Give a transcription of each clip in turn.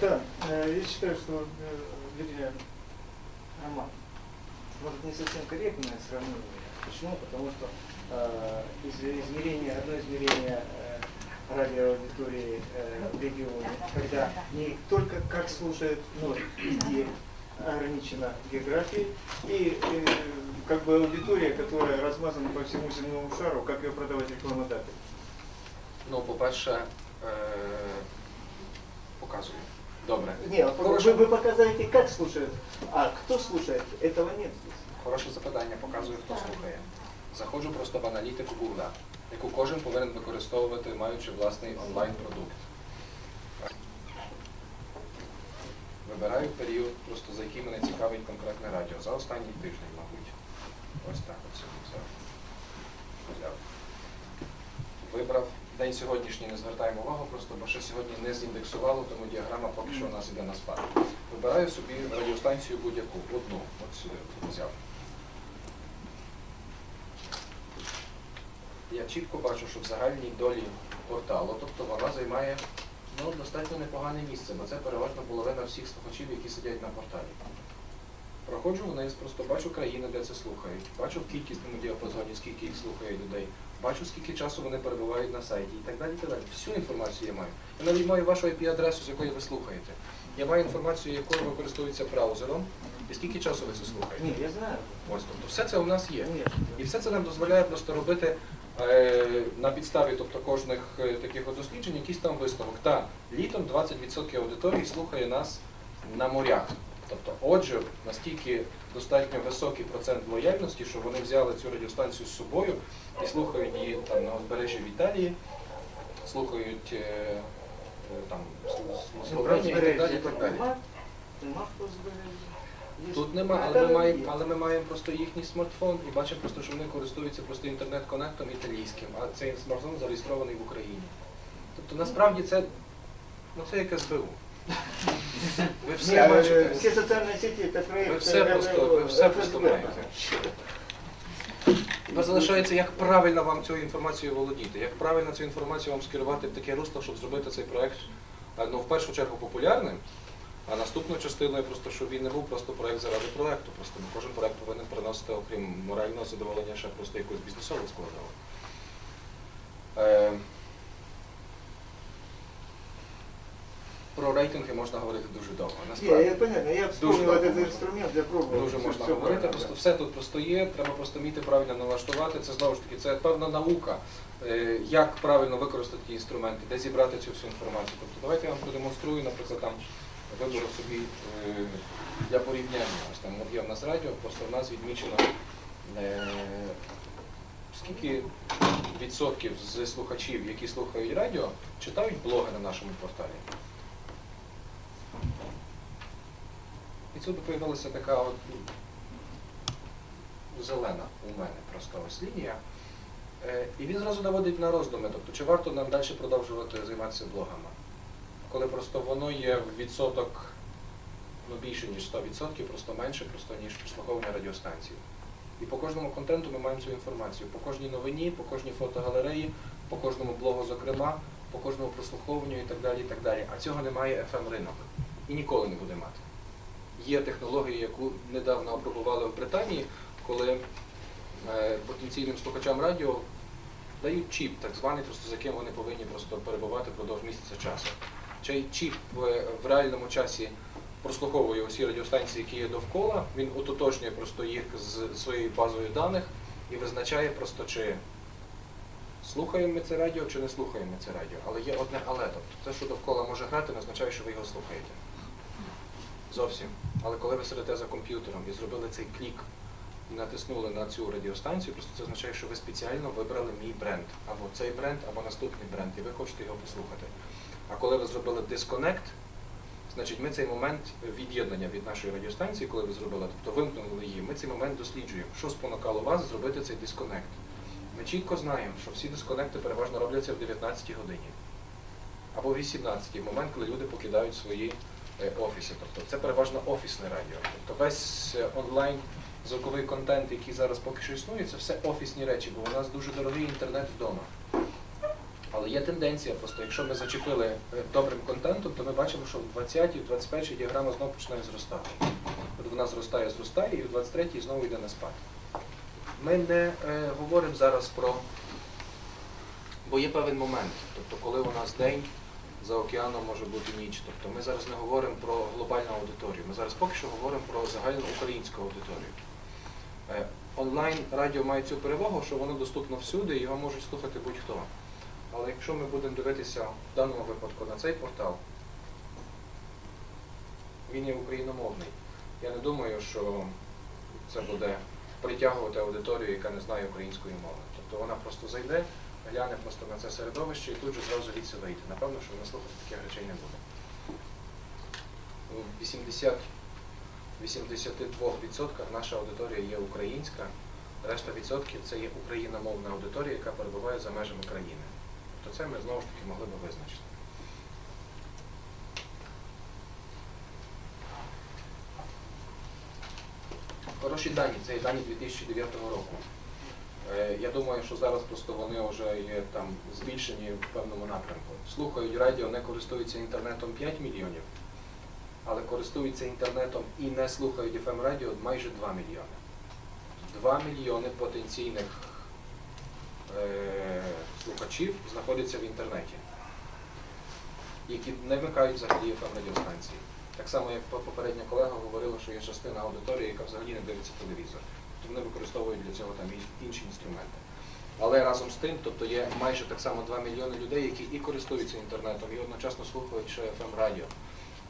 Да, э, я считаю, что, э, вернее, Роман, может не совсем корректное сравнение. Почему? Потому что э, из- измерение, одно измерение э, радиоаудитории э, в регионе, когда не только как слушают, но и ограничена географией, и э, как бы аудитория, которая размазана по всему земному шару, как ее продавать рекламодатель. Ну, по-перше, е, показую. Добре. Не, вы, Хороше, вы показываете, как слушают, а кто слушает, этого нет здесь. хороше запитання, показую, хто слухає. Заходжу просто в аналітику Google, яку кожен повинен використовувати, маючи власний онлайн-продукт. Вибираю період, просто за який мене цікавить конкретне радіо. За останній тиждень, мабуть. Ось так от собі взяв. Взяв. Вибрав день сьогоднішній, не звертаємо увагу, просто бо ще сьогодні не зіндексувало, тому діаграма поки що у нас іде на спад. Вибираю собі радіостанцію будь-яку, одну, от сюди взяв. Я чітко бачу, що в загальній долі порталу, тобто вона займає ну, достатньо непогане місце, бо це переважно половина всіх слухачів, які сидять на порталі. Проходжу вниз, просто бачу країни, де це слухають, бачу в кількісному діапазоні, скільки їх слухає людей, бачу, скільки часу вони перебувають на сайті і так далі. і так далі. Всю інформацію я маю. Я навіть маю вашу IP-адресу, з якої ви слухаєте. Я маю інформацію, якою використовується браузером, і скільки часу ви це слухаєте. Не, я знаю. Ось, тобто все це у нас є. І все це нам дозволяє просто робити е, на підставі тобто, кожних е, таких досліджень якийсь там висновок. Та літом 20% аудиторії слухає нас на морях. Тобто, отже, настільки достатньо високий процент лояльності, що вони взяли цю радіостанцію з собою і слухають її там на узбережжі в Італії, слухають е, е, там Словенії і так далі. І так далі. Тут нема, але ми маємо, але ми маємо просто їхній смартфон і бачимо просто, що вони користуються просто інтернет-конектом італійським, а цей смартфон зареєстрований в Україні. Тобто насправді це, ну це як СБУ. Ви Не, все а, бачите. э, все социальные сети это проект. Ви все э, просто, э, ви все FSB. просто маєте. Тепер залишається, як правильно вам цією інформацією володіти, як правильно цю інформацію вам скерувати в таке русло, щоб зробити цей проект е, ну, в першу чергу популярним, а наступною частиною просто, щоб він не був просто проект заради проекту. Просто бо кожен проект повинен приносити, окрім морального задоволення, ще просто якусь бізнесову складову. Е, про рейтинги можна говорити дуже довго. Не, Насправді. я понятно, я вспомнил Дуже этот довго. инструмент, я пробовал. Дуже Всё- можна всё говорити, правильно, просто да. все тут просто є, треба просто вміти правильно налаштувати. Це знову ж таки, це певна наука, е, як правильно використати ті інструменти, де зібрати цю всю інформацію. Тобто давайте я вам продемонструю, наприклад, там виберу собі е, для порівняння. Ось там от є в нас радіо, просто в нас відмічено е, скільки відсотків з слухачів, які слухають радіо, читають блоги на нашому порталі. Тут появилася така от ну, зелена у мене просто ось лінія. Е, І він зразу наводить на роздуми, тобто чи варто нам далі продовжувати займатися блогами, коли просто воно є в відсоток ну, більше, ніж 100%, просто менше, просто ніж прослуховування радіостанцій. І по кожному контенту ми маємо цю інформацію. По кожній новині, по кожній фотогалереї, по кожному блогу, зокрема, по кожному прослуховуванню і так далі. і так далі. А цього немає FM ринок і ніколи не буде мати. Є технологія, яку недавно опробували в Британії, коли е, потенційним слухачам радіо дають чіп, так званий, просто з яким вони повинні просто перебувати впродовж місяця часу. Цей чіп е, в реальному часі прослуховує усі радіостанції, які є довкола, він ототожнює просто їх з своєю базою даних і визначає просто, чи слухаємо ми це радіо, чи не слухаємо ми це радіо. Але є одне але, тобто те, що довкола може грати, не означає, що ви його слухаєте. Зовсім. Але коли ви сидите за комп'ютером і зробили цей клік і натиснули на цю радіостанцію, просто це означає, що ви спеціально вибрали мій бренд. Або цей бренд, або наступний бренд, і ви хочете його послухати. А коли ви зробили дисконект, значить ми цей момент від'єднання від нашої радіостанції, коли ви зробили, тобто вимкнули її, ми цей момент досліджуємо. Що спонукало вас зробити цей дисконект? Ми чітко знаємо, що всі дисконекти переважно робляться в 19 годині або в 18 в момент, коли люди покидають свої е, офіси. Тобто це переважно офісне радіо. Тобто весь е, онлайн звуковий контент, який зараз поки що існує, це все офісні речі, бо у нас дуже дорогий інтернет вдома. Але є тенденція, просто якщо ми зачепили е, добрим контентом, то ми бачимо, що в 20-й, в 21-й діаграма знову починає зростати. От вона зростає, зростає, і в 23-й знову йде на спад. Ми не е, говоримо зараз про. Бо є певен момент, тобто коли у нас день, за океаном може бути ніч. Тобто ми зараз не говоримо про глобальну аудиторію. Ми зараз поки що говоримо про загальну українську аудиторію. Е, Онлайн радіо має цю перевагу, що воно доступно всюди і його можуть слухати будь-хто. Але якщо ми будемо дивитися в даному випадку на цей портал, він є україномовний. Я не думаю, що це буде притягувати аудиторію, яка не знає української мови. Тобто вона просто зайде, гляне просто на це середовище і тут же зразу звідси вийде. Напевно, що вона слухати таких речей не буде. У 80 82% наша аудиторія є українська, решта відсотків це є україномовна аудиторія, яка перебуває за межами країни. То це ми знову ж таки могли би визначити. Хороші дані, це є дані 2009 року. Е, Я думаю, що зараз просто вони вже є там збільшені в певному напрямку. Слухають радіо, не користуються інтернетом 5 мільйонів, але користуються інтернетом і не слухають FM радіо майже 2 мільйони. 2 мільйони потенційних е, слухачів знаходяться в інтернеті, які не вмикають взагалі FM радіостанції. Так само, як попередня колега говорила, що є частина аудиторії, яка взагалі не дивиться телевізор. Тобто вони використовують для цього там інші інструменти. Але разом з тим, тобто є майже так само 2 мільйони людей, які і користуються інтернетом, і одночасно слухають ще FM радіо.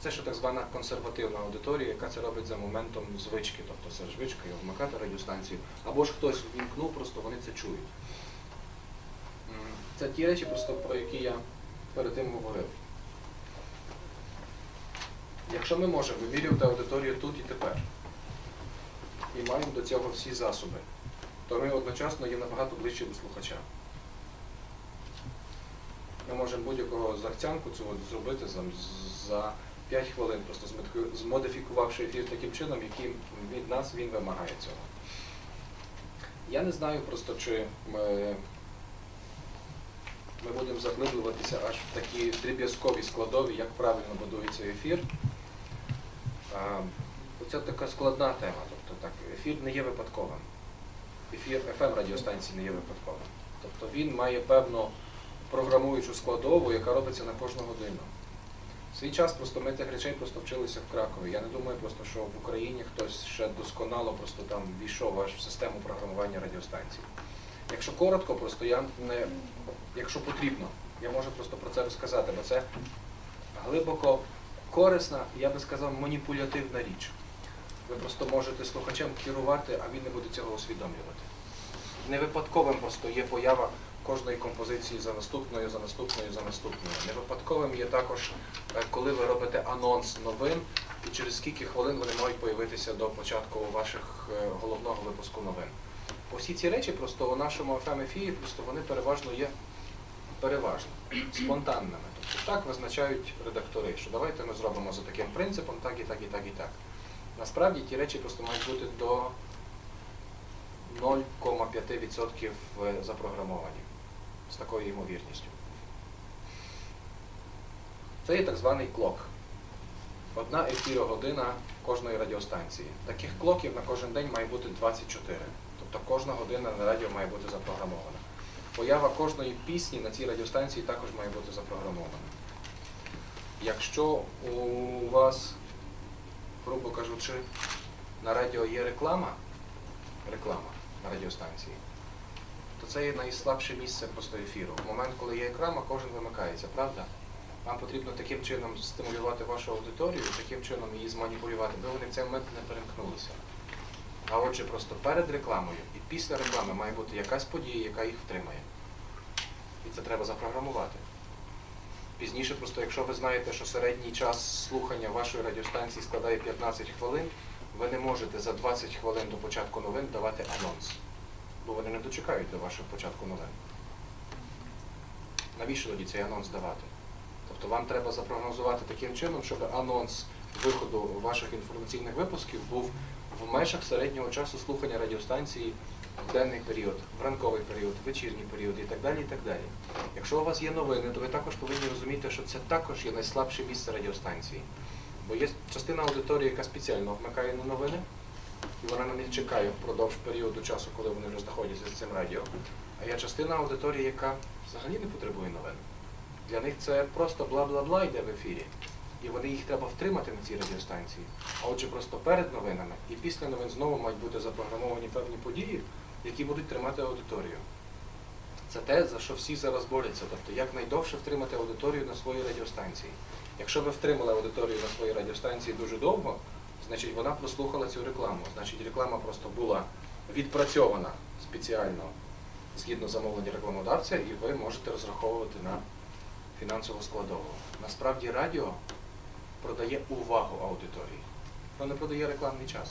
Це ще так звана консервативна аудиторія, яка це робить за моментом звички, тобто це звичка і вмикати радіостанцію. Або ж хтось ввімкнув, просто вони це чують. Це ті речі, просто про які я перед тим говорив. Якщо ми можемо вимірювати аудиторію тут і тепер, і маємо до цього всі засоби, то ми одночасно є набагато ближче до слухача. Ми можемо будь-якого захцянку цього зробити за, за 5 хвилин, просто змодифікувавши ефір таким чином, яким від нас він вимагає цього. Я не знаю просто, чи ми, ми будемо заглиблюватися аж в такі дріб'язкові складові, як правильно будується ефір. Оце така складна тема. Так, ефір не є випадковим. Ефір FM радіостанції не є випадковим. Тобто він має певну програмуючу складову, яка робиться на кожну годину. В свій час просто ми цих речей просто вчилися в Кракові. Я не думаю просто, що в Україні хтось ще досконало просто там війшов аж в систему програмування радіостанцій. Якщо коротко, просто я не, якщо потрібно, я можу просто про це розказати, бо це глибоко корисна, я би сказав, маніпулятивна річ. Ви просто можете слухачем керувати, а він не буде цього усвідомлювати. Не випадковим просто є поява кожної композиції за наступною, за наступною, за наступною. Не випадковим є також, е, коли ви робите анонс новин, і через скільки хвилин вони мають появитися до початку ваших е, головного випуску новин. Усі ці речі просто у нашому fm ефірі просто вони переважно є переважно спонтанними. Тобто так визначають редактори, що давайте ми зробимо за таким принципом, так і так, і так, і так. Насправді ті речі просто мають бути до 0,5% запрограмовані з такою ймовірністю. Це є так званий клок. Одна ефірогодина кожної радіостанції. Таких клоків на кожен день має бути 24. Тобто кожна година на радіо має бути запрограмована. Поява кожної пісні на цій радіостанції також має бути запрограмована. Якщо у вас, грубо кажучи, на радіо є реклама, реклама на радіостанції, то це є найслабше місце просто ефіру. В момент, коли є реклама, кожен вимикається, правда? Вам потрібно таким чином стимулювати вашу аудиторію, таким чином її зманіпулювати, бо вони в цей момент не перемкнулися. А отже, просто перед рекламою і після реклами має бути якась подія, яка їх втримає. І це треба запрограмувати. Пізніше, просто якщо ви знаєте, що середній час слухання вашої радіостанції складає 15 хвилин, ви не можете за 20 хвилин до початку новин давати анонс. Бо вони не дочекають до вашого початку новин. Навіщо тоді цей анонс давати? Тобто вам треба запрогнозувати таким чином, щоб анонс виходу ваших інформаційних випусків був в межах середнього часу слухання радіостанції в денний період, в ранковий період, в вечірній період і так далі. і так далі. Якщо у вас є новини, то ви також повинні розуміти, що це також є найслабше місце радіостанції. Бо є частина аудиторії, яка спеціально вмикає на новини, і вона на них чекає впродовж періоду часу, коли вони вже знаходяться з цим радіо. А є частина аудиторії, яка взагалі не потребує новин. Для них це просто бла-бла-бла йде в ефірі. І вони їх треба втримати на цій радіостанції. А отже, просто перед новинами і після новин знову мають бути запрограмовані певні події, які будуть тримати аудиторію. Це те, за що всі зараз борються. Тобто, як найдовше втримати аудиторію на своїй радіостанції. Якщо ви втримали аудиторію на своїй радіостанції дуже довго, значить вона прослухала цю рекламу. Значить, реклама просто була відпрацьована спеціально згідно замовлення рекламодавця, і ви можете розраховувати на фінансову складову. Насправді радіо продає увагу аудиторії, воно не продає рекламний час.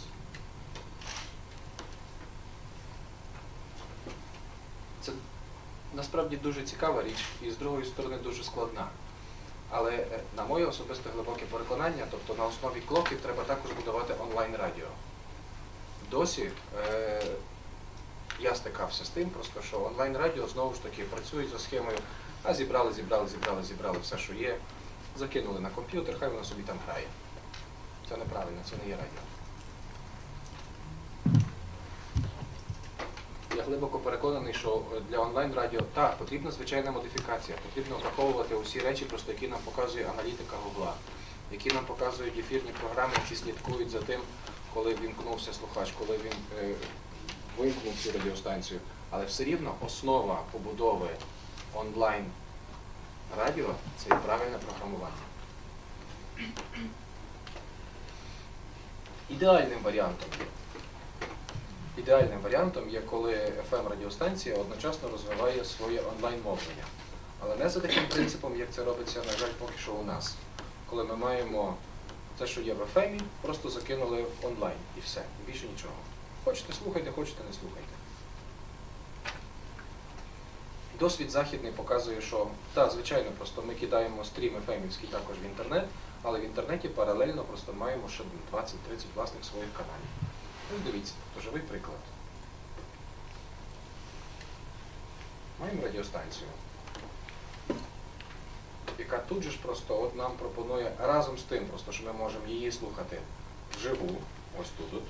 Це насправді дуже цікава річ і з другої сторони дуже складна. Але е, на моє особисте глибоке переконання, тобто на основі клоків треба також будувати онлайн-радіо. Досі е, я стикався з тим, просто що онлайн-радіо знову ж таки працюють за схемою, а зібрали, зібрали, зібрали, зібрали все, що є, закинули на комп'ютер, хай воно собі там грає. Це неправильно, це не є радіо. Я глибоко переконаний, що е, для онлайн-радіо так, потрібна звичайна модифікація, потрібно враховувати усі речі, просто які нам показує аналітика Гугла, які нам показують ефірні програми, які слідкують за тим, коли вімкнувся слухач, коли він е, вимкнув цю радіостанцію. Але все рівно основа побудови онлайн радіо це і правильне програмування. Ідеальним варіантом. Ідеальним варіантом є, коли fm радіостанція одночасно розвиває своє онлайн-мовлення. Але не за таким принципом, як це робиться, на жаль, поки що у нас. Коли ми маємо те, що є в FM, просто закинули в онлайн і все, більше нічого. Хочете слухайте, хочете не слухайте. Досвід західний показує, що так, звичайно, просто ми кидаємо стрім FM також в інтернет, але в інтернеті паралельно просто маємо ще 20-30 власних своїх каналів. Ось дивіться, то живий приклад. Маємо радіостанцію, яка тут же ж просто от нам пропонує разом з тим, просто що ми можемо її слухати вживу, ось тут,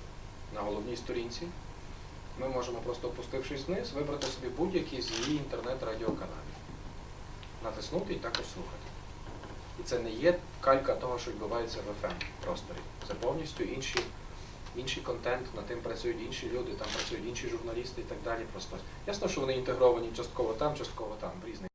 на головній сторінці. Ми можемо просто опустившись вниз, вибрати собі будь-який з її інтернет-радіоканалів. Натиснути і також слухати. І це не є калька того, що відбувається в FM просторі. Це повністю інші, інший контент, над тим працюють інші люди, там працюють інші журналісти і так далі. Просто ясно, що вони інтегровані частково там, частково там, в різних.